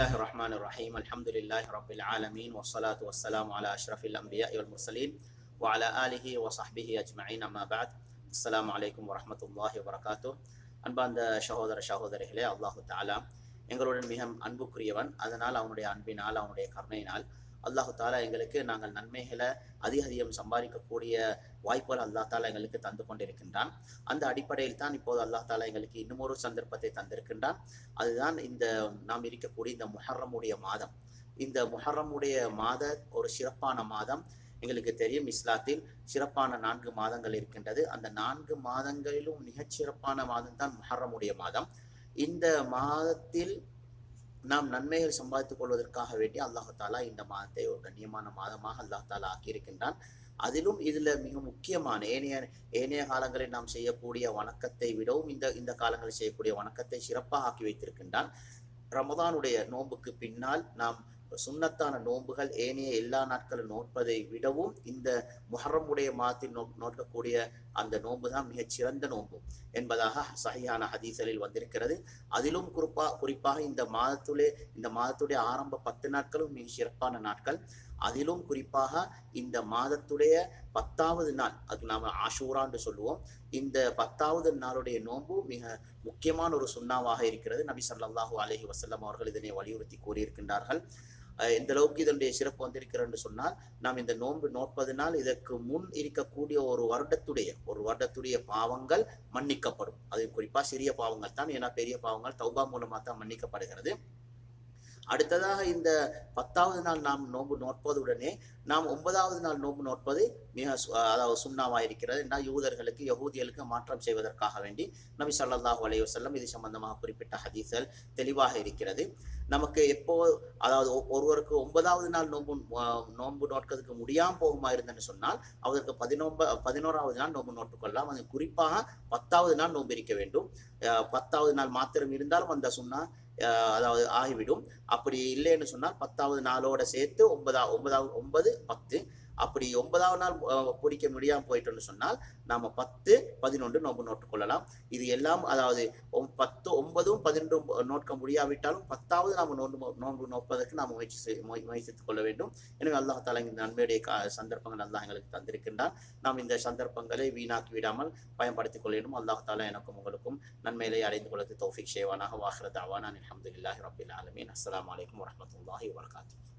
الله الرحمن الرحيم الحمد لله رب العالمين والصلاة والسلام على أشرف الأنبياء والمرسلين وعلى آله وصحبه أجمعين أما بعد السلام عليكم ورحمة الله وبركاته அன்பார்ந்த சகோதர சகோதரிகளே அல்லாஹு தாலா எங்களுடன் மிக அன்புக்குரியவன் அதனால் அவனுடைய அன்பினால் அவனுடைய கருணையினால் அல்லாஹு தாலா எங்களுக்கு நாங்கள் நன்மைகளை அதிக அதிகம் சம்பாதிக்கக்கூடிய வாய்ப்புகள் அல்லா தாலா எங்களுக்கு தந்து கொண்டிருக்கின்றான். அந்த அடிப்படையில் தான் இப்போது அல்லாஹ் தாலா எங்களுக்கு இன்னுமொரு சந்தர்ப்பத்தை தந்திருக்கின்றான். அதுதான் இந்த நாம் இருக்கக்கூடிய இந்த முஹர்ரமுடைய மாதம். இந்த முஹர்ரமுடைய மாத ஒரு சிறப்பான மாதம். எங்களுக்கு தெரியும் இஸ்லாத்தில் சிறப்பான நான்கு மாதங்கள் இருக்கின்றது. அந்த நான்கு மாதங்களிலும் மிகச்சிறப்பான மாதம் தான் முஹர்ரமுடைய மாதம். இந்த மாதத்தில் நாம் நன்மைகள் சம்பாதித்துக் கொள்வதற்காக வேண்டி அல்லாஹாலா இந்த மாதத்தை ஒரு கண்ணியமான மாதமாக அல்லாஹ் தாலா ஆக்கியிருக்கின்றான். அதிலும் இதுல மிக முக்கியமான ஏனைய ஏனைய காலங்களில் நாம் செய்யக்கூடிய வணக்கத்தை விடவும் இந்த இந்த காலங்களில் செய்யக்கூடிய வணக்கத்தை சிறப்பாக ஆக்கி வைத்திருக்கின்றான். ரமதானுடைய நோன்புக்கு பின்னால் நாம் சுண்ணத்தான நோன்புகள் ஏனைய எல்லா நாட்களும் நோட்பதை விடவும் இந்த முஹர்ரமுடைய மாதத்தில் நோ நோக்கக்கூடிய அந்த நோன்பு தான் மிகச் சிறந்த நோன்பு என்பதாக சஹியான ஹதீசலில் வந்திருக்கிறது. அதிலும் குறிப்பா குறிப்பாக இந்த மாதத்துடைய இந்த மாதத்துடைய ஆரம்ப பத்து நாட்களும் மிக சிறப்பான நாட்கள். அதிலும் குறிப்பாக இந்த மாதத்துடைய பத்தாவது நாள் அது நாம ஆஷூரான்னு சொல்லுவோம். இந்த பத்தாவது நாளுடைய நோன்பு மிக முக்கியமான ஒரு சுண்ணாவாக இருக்கிறது. நபி சல்லாஹூ அலஹி வசல்லம் அவர்கள் இதனை வலியுறுத்தி கூறியிருக்கின்றார்கள். இந்த அளவுக்கு இதனுடைய சிறப்பு வந்திருக்கிறன்னு சொன்னால் நாம் இந்த நோன்பு நோட்பதனால் இதற்கு முன் இருக்கக்கூடிய ஒரு வருடத்துடைய ஒரு வருடத்துடைய பாவங்கள் மன்னிக்கப்படும். அது குறிப்பா சிறிய பாவங்கள் தான் ஏன்னா பெரிய பாவங்கள் தௌபா மூலமா தான் மன்னிக்கப்படுகிறது. அடுத்ததாக இந்த பத்தாவது நாள் நாம் நோன்பு நோட்பதுடனே நாம் ஒன்பதாவது நாள் நோன்பு நோட்பது மிக அதாவது சுண்ணாவாக இருக்கிறது என்றால் யூதர்களுக்கு யகூதிகளுக்கு மாற்றம் செய்வதற்காக வேண்டி நபி சல்லாஹூ அலைய வசல்லம் இது சம்பந்தமாக குறிப்பிட்ட ஹதீசல் தெளிவாக இருக்கிறது. நமக்கு எப்போ அதாவது ஒருவருக்கு ஒன்பதாவது நாள் நோன்பு நோன்பு நோட்கிறதுக்கு முடியாமல் போகுமா இருந்தேன்னு சொன்னால் அவருக்கு பதினொன்ப பதினோராவது நாள் நோன்பு நோட்டுக்கொள்ளலாம் அது குறிப்பாக பத்தாவது நாள் நோன்பு இருக்க வேண்டும். பத்தாவது நாள் மாத்திரம் இருந்தாலும் அந்த சொன்னால் அதாவது ஆகிவிடும். அப்படி இல்லைன்னு சொன்னால் பத்தாவது நாளோட சேர்த்து ஒன்பதா ஒன்பதாவது ஒன்பது பத்து. அப்படி ஒன்பதாவது நாள் பிடிக்க முடியாமல் போயிட்டோம்னு சொன்னால் நாம் பத்து பதினொன்று நோன்பு நோட்டுக் கொள்ளலாம். இது எல்லாம் அதாவது பத்து ஒன்பதும் பதினொன்றும் நோட்க முடியாவிட்டாலும் பத்தாவது நாம் நோன்பு நோன்பு நோப்பதற்கு நாம் முயற்சி முயற்சித்துக் கொள்ள வேண்டும். எனவே அல்லாஹ் தாலா இந்த நன்மையுடைய சந்தர்ப்பங்கள் அல்லாஹ் எங்களுக்கு தந்திருக்கின்றான். நாம் இந்த சந்தர்ப்பங்களை வீணாக்கி விடாமல் பயன்படுத்திக் கொள்ள வேண்டும். அல்லாஹ் தாலா எனக்கும் உங்களுக்கும் நன்மையிலே அடைந்து கொள்வது தோஃபிக் ஷேவானாக வாஹ்ரத் அவானான் அலமதுல்லாஹி ரபில் ஆலமீன். அஸ்லாம் வலைக்கம் வரமத்துல்லாஹி வரகாத்து